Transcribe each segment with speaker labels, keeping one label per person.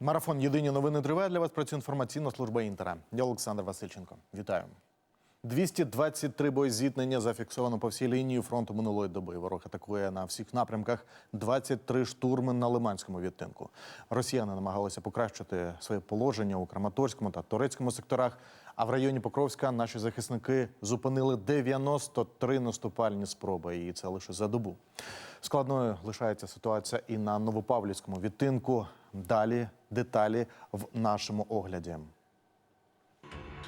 Speaker 1: Марафон Єдині новини триває для вас. Працює інформаційна служба Інтера. Я Олександр Васильченко. Вітаю. 223 боєзіткнення зафіксовано по всій лінії фронту минулої доби. Ворог атакує на всіх напрямках 23 штурми на Лиманському відтинку. Росіяни намагалися покращити своє положення у Краматорському та Турецькому секторах. А в районі Покровська наші захисники зупинили 93 наступальні спроби, і це лише за добу. Складною лишається ситуація і на Новопавлівському відтинку. Далі деталі в нашому огляді.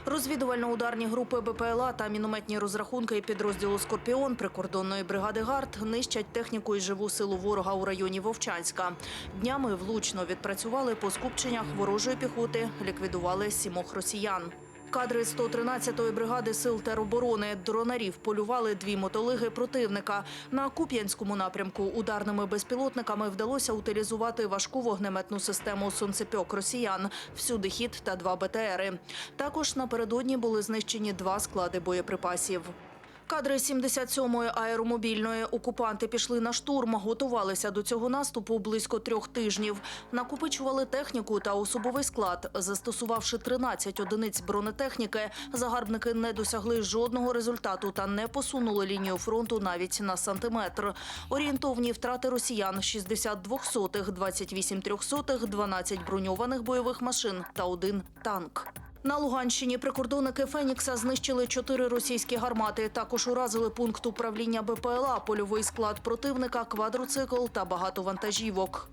Speaker 2: Розвідувально-ударні групи БПЛА та мінометні розрахунки підрозділу Скорпіон прикордонної бригади ГАРД нищать техніку і живу силу ворога у районі Вовчанська. Днями влучно відпрацювали по скупченнях ворожої піхоти, ліквідували сімох росіян. Кадри 113-ї бригади сил тероборони дронарів полювали дві мотолиги противника. На Куп'янському напрямку ударними безпілотниками вдалося утилізувати важку вогнеметну систему сонцепьок росіян, всюди хід та два БТРи. Також напередодні були знищені два склади боєприпасів. Кадри 77-ї аеромобільної окупанти пішли на штурм, готувалися до цього наступу близько трьох тижнів. Накопичували техніку та особовий склад. Застосувавши 13 одиниць бронетехніки, загарбники не досягли жодного результату та не посунули лінію фронту навіть на сантиметр. Орієнтовні втрати росіян – 60 двохсотих, 28 трьохсотих, 12 броньованих бойових машин та один танк. На Луганщині прикордонники Фенікса знищили чотири російські гармати. Також уразили пункт управління БПЛА, польовий склад противника, квадроцикл та багато вантажівок.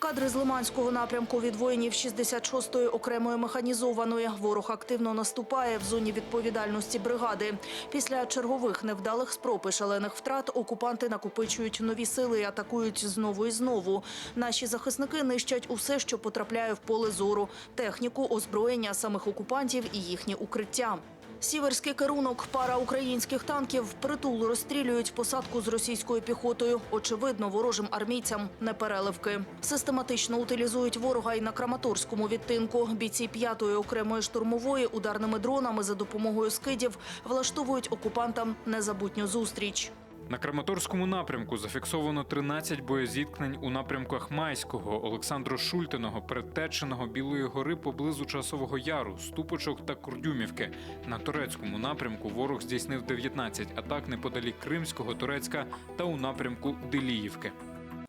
Speaker 2: Кадри з Лиманського напрямку від воїнів 66-ї окремої механізованої. Ворог активно наступає в зоні відповідальності бригади. Після чергових невдалих спроб і шалених втрат окупанти накопичують нові сили і атакують знову і знову. Наші захисники нищать усе, що потрапляє в поле зору: техніку, озброєння самих окупантів і їхні укриття. Сіверський керунок, пара українських танків впритул розстрілюють посадку з російською піхотою. Очевидно, ворожим армійцям не переливки. Систематично утилізують ворога і на Краматорському відтинку. Бійці п'ятої окремої штурмової ударними дронами за допомогою скидів влаштовують окупантам незабутню зустріч.
Speaker 3: На Краматорському напрямку зафіксовано 13 боєзіткнень у напрямках Майського, Олександру Шультиного, Предтеченого, Білої гори поблизу Часового Яру, Ступочок та Курдюмівки. На турецькому напрямку ворог здійснив 19 атак неподалік Кримського, Турецька та у напрямку Деліївки.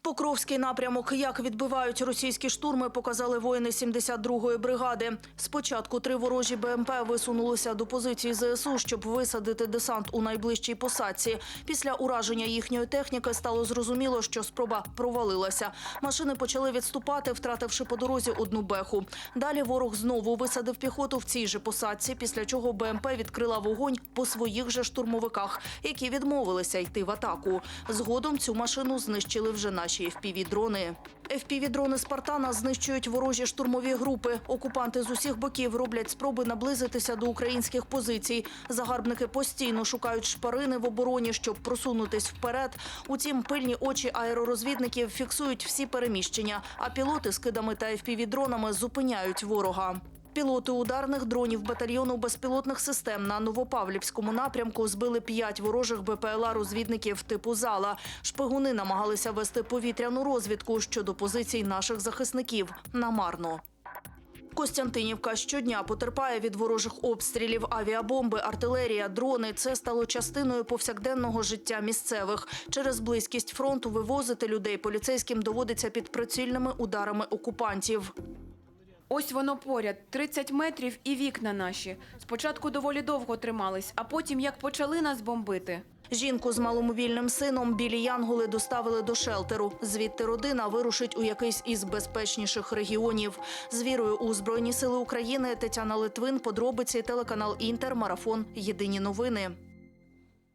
Speaker 2: Покровський напрямок, як відбивають російські штурми, показали воїни 72-ї бригади. Спочатку три ворожі БМП висунулися до позиції ЗСУ, щоб висадити десант у найближчій посадці. Після ураження їхньої техніки стало зрозуміло, що спроба провалилася. Машини почали відступати, втративши по дорозі одну беху. Далі ворог знову висадив піхоту в цій же посадці, після чого БМП відкрила вогонь по своїх же штурмовиках, які відмовилися йти в атаку. Згодом цю машину знищили вже наші FPV-дрони. FPV-дрони Спартана знищують ворожі штурмові групи. Окупанти з усіх боків роблять спроби наблизитися до українських позицій. Загарбники постійно шукають шпарини в обороні, щоб просунутись вперед. Утім, пильні очі аеророзвідників фіксують всі переміщення, а пілоти з кидами та FPV-дронами зупиняють ворога. Пілоти ударних дронів батальйону безпілотних систем на Новопавлівському напрямку збили п'ять ворожих БПЛА розвідників типу зала. Шпигуни намагалися вести повітряну розвідку щодо позицій наших захисників намарно. Костянтинівка щодня потерпає від ворожих обстрілів, авіабомби, артилерія, дрони. Це стало частиною повсякденного життя місцевих. Через близькість фронту вивозити людей поліцейським доводиться під прицільними ударами окупантів.
Speaker 4: Ось воно поряд, 30 метрів і вікна наші. Спочатку доволі довго тримались, а потім як почали нас бомбити.
Speaker 2: Жінку з маломобільним сином білі янголи доставили до шелтеру. Звідти родина вирушить у якийсь із безпечніших регіонів. З вірою у Збройні Сили України Тетяна Литвин, подробиці телеканал Інтер, марафон. Єдині новини.